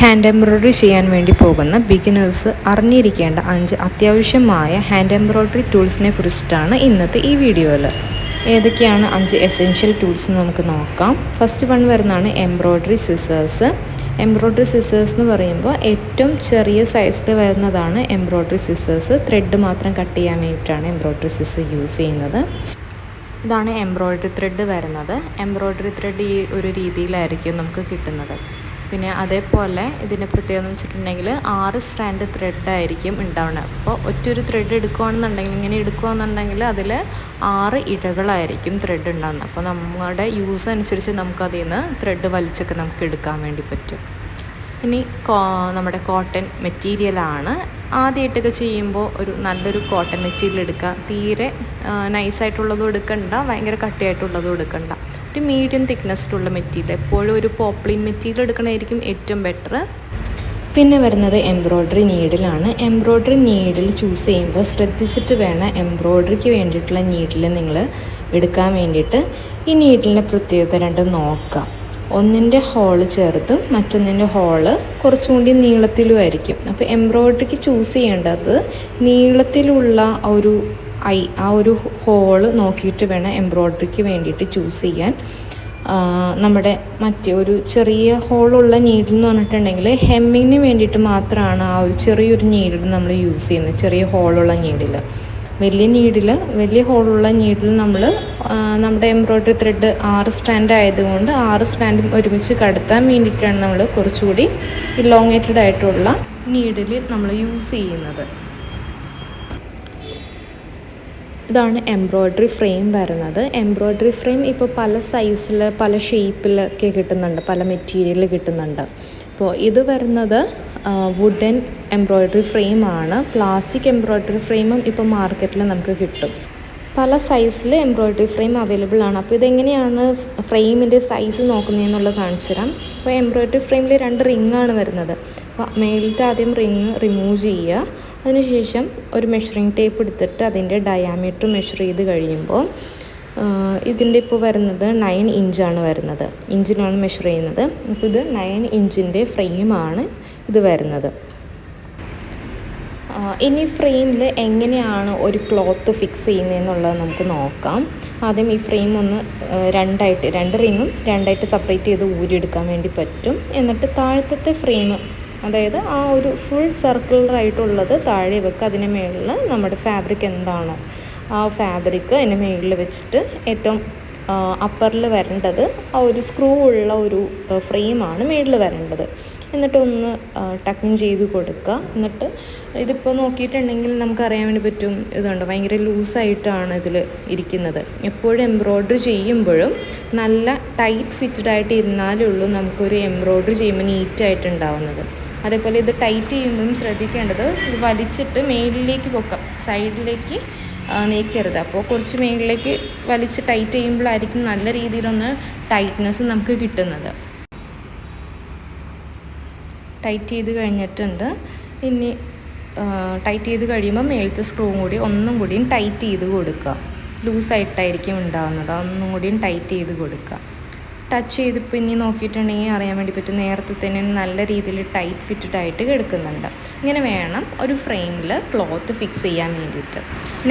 Hand embroidery ചെയ്യാൻ വേണ്ടി പോകുന്ന ബിഗിനേഴ്സ് അറിഞ്ഞിരിക്കേണ്ട അഞ്ച് അത്യാവശ്യമായ ഹാൻഡ് എംബ്രോയ്ഡറി ടൂൾസിനെ കുറിച്ചിട്ടാണ് ഇന്നത്തെ ഈ വീഡിയോയിൽ. ഏതൊക്കെയാണ് അഞ്ച് എസെൻഷ്യൽ ടൂൾസ് എന്ന് നമുക്ക് നോക്കാം. ഫസ്റ്റ് വൺ വരുന്നതാണ് എംബ്രോയ്ഡറി സിസേഴ്സ് എംബ്രോയ്ഡറി സിസേഴ്സ് എന്ന് പറയുമ്പോൾ ഏറ്റവും ചെറിയ സൈസിൽ വരുന്നതാണ് എംബ്രോയ്ഡറി സിസേഴ്സ് ത്രെഡ് മാത്രം കട്ട് ചെയ്യാൻ വേണ്ടിയിട്ടാണ് എംബ്രോയ്ഡറി സിസേഴ്സ് യൂസ് ചെയ്യുന്നത്. ഇതാണ് എംബ്രോയ്ഡറി ത്രെഡ് വരുന്നത്. എംബ്രോയ്ഡറി ത്രെഡ് ഈ ഒരു രീതിയിലായിരിക്കും നമുക്ക് കിട്ടുന്നത്. പിന്നെ അതേപോലെ ഇതിന്റെ പ്രത്യേകത എന്ന് വെച്ചിട്ടുണ്ടെങ്കിൽ ആറ് സ്ട്രാൻഡ് ത്രെഡ് ആയിരിക്കും ഉണ്ടാവുന്നത്. അപ്പോൾ ഒറ്റൊരു ത്രെഡ് എടുക്കുകയാണെന്നുണ്ടെങ്കിൽ ഇങ്ങനെ എടുക്കുകയാണെന്നുണ്ടെങ്കിൽ അതിൽ ആറ് ഇഴകളായിരിക്കും ത്രെഡ് ഉണ്ടാകുന്നത് അപ്പോൾ നമ്മുടെ യൂസ് അനുസരിച്ച് നമുക്കതിൽ നിന്ന് ത്രെഡ് വലിച്ചൊക്കെ നമുക്ക് എടുക്കാൻ വേണ്ടി പറ്റും. ഇനി നമ്മുടെ കോട്ടൺ മെറ്റീരിയലാണ് ആദ്യമായിട്ടൊക്കെ ചെയ്യുമ്പോൾ ഒരു നല്ലൊരു കോട്ടൺ മെറ്റീരിയൽ എടുക്കുക. തീരെ നൈസായിട്ടുള്ളതും എടുക്കണ്ട ഭയങ്കര കട്ടിയായിട്ടുള്ളതും എടുക്കണ്ട. ഒരു മീഡിയം തിക്നെസ്സിലുള്ള മെറ്റീരിയൽ. എപ്പോഴും ഒരു പോപ്ലിൻ മെറ്റീരിയൽ എടുക്കണമായിരിക്കും ഏറ്റവും ബെറ്റർ പിന്നെ വരുന്നത് എംബ്രോയ്ഡറി നീഡിലാണ് എംബ്രോയ്ഡറി നീഡിൽ ചൂസ് ചെയ്യുമ്പോൾ ശ്രദ്ധിച്ചിട്ട് വേണം എംബ്രോയ്ഡറിക്ക് വേണ്ടിയിട്ടുള്ള നീഡിൽ നിങ്ങൾ എടുക്കാൻ വേണ്ടിയിട്ട്. ഈ നീഡിലിന്റെ പ്രത്യേകത രണ്ടും നോക്കാം. ഒന്നിന്റെ ഹോൾ ചെറുതും മറ്റൊന്നിന്റെ ഹോൾ കുറച്ചും കൂടി നീളത്തിലും ആയിരിക്കും. അപ്പോൾ എംബ്രോയ്ഡറിക്ക് ചൂസ് ചെയ്യേണ്ടത് നീളത്തിലുള്ള ഒരു ഐ ആ ഒരു ഹോൾ നോക്കിയിട്ട് വേണം എംബ്രോയ്ഡറിക്ക് വേണ്ടിയിട്ട് ചൂസ് ചെയ്യാൻ. നമ്മുടെ മറ്റേ ഒരു ചെറിയ ഹോളുള്ള നീഡിൽ എന്ന് പറഞ്ഞിട്ടുണ്ടെങ്കിൽ ഹെമ്മിങ്ങിന് വേണ്ടിയിട്ട് മാത്രമാണ് ആ ഒരു ചെറിയൊരു നീഡിൽ നമ്മൾ യൂസ് ചെയ്യുന്നത് ചെറിയ ഹോളുള്ള നീഡിൽ വലിയ നീഡിൽ വലിയ ഹോളുള്ള നീഡിൽ നമ്മൾ നമ്മുടെ എംബ്രോയ്ഡറി ത്രെഡ് ആറ് സ്റ്റാൻഡ് ആയതുകൊണ്ട് ആറ് സ്റ്റാൻഡും ഒരുമിച്ച് കടത്താൻ വേണ്ടിയിട്ടാണ് നമ്മൾ കുറച്ചുകൂടി ഇലോങ്ങേറ്റഡ് ആയിട്ടുള്ള നീഡിൽ നമ്മൾ യൂസ് ചെയ്യുന്നത്. ഇതാണ് എംബ്രോയ്ഡറി ഫ്രെയിം വരുന്നത്. എംബ്രോയ്ഡറി ഫ്രെയിം ഇപ്പോൾ പല സൈസിൽ പല ഷേപ്പിലൊക്കെ കിട്ടുന്നുണ്ട്. പല മെറ്റീരിയലിൽ കിട്ടുന്നുണ്ട്. അപ്പോൾ ഇത് വരുന്നത് വുഡൻ എംബ്രോയ്ഡറി ഫ്രെയിമാണ് പ്ലാസ്റ്റിക് എംബ്രോയ്ഡറി ഫ്രെയിമും ഇപ്പോൾ മാർക്കറ്റിൽ നമുക്ക് കിട്ടും. പല സൈസിൽ എംബ്രോയ്ഡറി ഫ്രെയിം അവൈലബിൾ ആണ്. അപ്പോൾ ഇതെങ്ങനെയാണ് ഫ്രെയിമിന്റെ സൈസ് നോക്കുന്നതെന്നുള്ളത് കാണിച്ചു തരാം അപ്പോൾ എംബ്രോയ്ഡറി ഫ്രെയിമിൽ രണ്ട് റിങ്ങാണ് വരുന്നത്. അപ്പോൾ മേളിലത്തെ ആദ്യം റിങ് റിമൂവ് ചെയ്യുക. അതിനുശേഷം ഒരു മെഷറിങ് ടേപ്പ് എടുത്തിട്ട് അതിന്റെ ഡയാമീറ്റർ മെഷർ ചെയ്ത് കഴിയുമ്പോൾ ഇതിന്റെ ഇപ്പോൾ വരുന്നത് നയൻ ഇഞ്ചാണ് വരുന്നത്. ഇഞ്ചിനാണ് മെഷർ ചെയ്യുന്നത്. അപ്പോൾ ഇത് നയൻ ഇഞ്ചിന്റെ ഫ്രെയിമാണ് ഇത് വരുന്നത്. ഇനി ഫ്രെയിമിൽ എങ്ങനെയാണ് ഒരു ക്ലോത്ത് ഫിക്സ് ചെയ്യുന്നതെന്നുള്ളത് നമുക്ക് നോക്കാം. ആദ്യം ഈ ഫ്രെയിം ഒന്ന് രണ്ടായിട്ട് രണ്ട് റിങ്ങും രണ്ടായിട്ട് സെപ്പറേറ്റ് ചെയ്ത് ഊരിയെടുക്കാൻ വേണ്ടി പറ്റും. എന്നിട്ട് താഴത്തെ ഫ്രെയിം അതായത് ആ ഒരു ഫുൾ സർക്കുലറായിട്ടുള്ളത് താഴെ വെക്കുക അതിന് മുകളിൽ നമ്മുടെ ഫാബ്രിക് എന്താണോ? ആ ഫാബ്രിക് അതിന്റെ മുകളിൽ വെച്ചിട്ട് ഏറ്റവും അപ്പറിൽ വരേണ്ടത് ആ ഒരു സ്ക്രൂ ഉള്ള ഒരു ഫ്രെയിമാണ് മുകളിൽ വരേണ്ടത്. എന്നിട്ട് ഒന്ന് ടക്കിങ് ചെയ്ത് കൊടുക്കുക എന്നിട്ട് ഇതിപ്പോൾ നോക്കിയിട്ടുണ്ടെങ്കിൽ നമുക്കറിയാൻ വേണ്ടി പറ്റും ഇതുണ്ട്. ഭയങ്കര ലൂസായിട്ടാണ് ഇതിൽ ഇരിക്കുന്നത്. എപ്പോഴും എംബ്രോയ്ഡറി ചെയ്യുമ്പോഴും നല്ല ടൈറ്റ് ഫിറ്റഡ് ആയിട്ട് ഇരുന്നാലേ ഉള്ളൂ നമുക്കൊരു എംബ്രോയ്ഡറി ചെയ്യുമ്പോൾ നീറ്റായിട്ട് ഉണ്ടാവുന്നത്. അതേപോലെ ഇത് ടൈറ്റ് ചെയ്യുമ്പോഴും ശ്രദ്ധിക്കേണ്ടത് ഇത് വലിച്ചിട്ട് മേളിലേക്ക് പൊക്കാം സൈഡിലേക്ക് നീക്കരുത്. അപ്പോൾ കുറച്ച് മേളിലേക്ക് വലിച്ച് ടൈറ്റ് ചെയ്യുമ്പോഴായിരിക്കും നല്ല രീതിയിലൊന്ന് ടൈറ്റ്നെസ് നമുക്ക് കിട്ടുന്നത്. ടൈറ്റ് ചെയ്ത് കഴിഞ്ഞിട്ടുണ്ട്. ഇനി ടൈറ്റ് ചെയ്ത് കഴിയുമ്പോൾ മേളത്തെ സ്ക്രൂവും കൂടി ഒന്നും കൂടിയും ടൈറ്റ് ചെയ്ത് കൊടുക്കുക. ലൂസായിട്ടായിരിക്കും ഉണ്ടാകുന്നത് ഒന്നും കൂടിയും ടൈറ്റ് ചെയ്ത് കൊടുക്കുക. ടച്ച് ചെയ്ത് ഇനി നോക്കിയിട്ടുണ്ടെങ്കിൽ അറിയാൻ വേണ്ടി പറ്റും. നേരത്തെ തന്നെ നല്ല രീതിയിൽ ടൈറ്റ് ഫിറ്റഡ് ആയിട്ട് കിടക്കുന്നുണ്ട്. ഇങ്ങനെ വേണം ഒരു ഫ്രെയിമിൽ ക്ലോത്ത് ഫിക്സ് ചെയ്യാൻ വേണ്ടിയിട്ട്.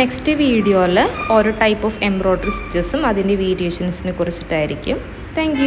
നെക്സ്റ്റ് വീഡിയോയിൽ ഓരോ ടൈപ്പ് ഓഫ് എംബ്രോയ്ഡറി സ്റ്റിച്ചസും അതിന്റെ വേരിയേഷൻസിനെ കുറിച്ചിട്ടായിരിക്കും. താങ്ക്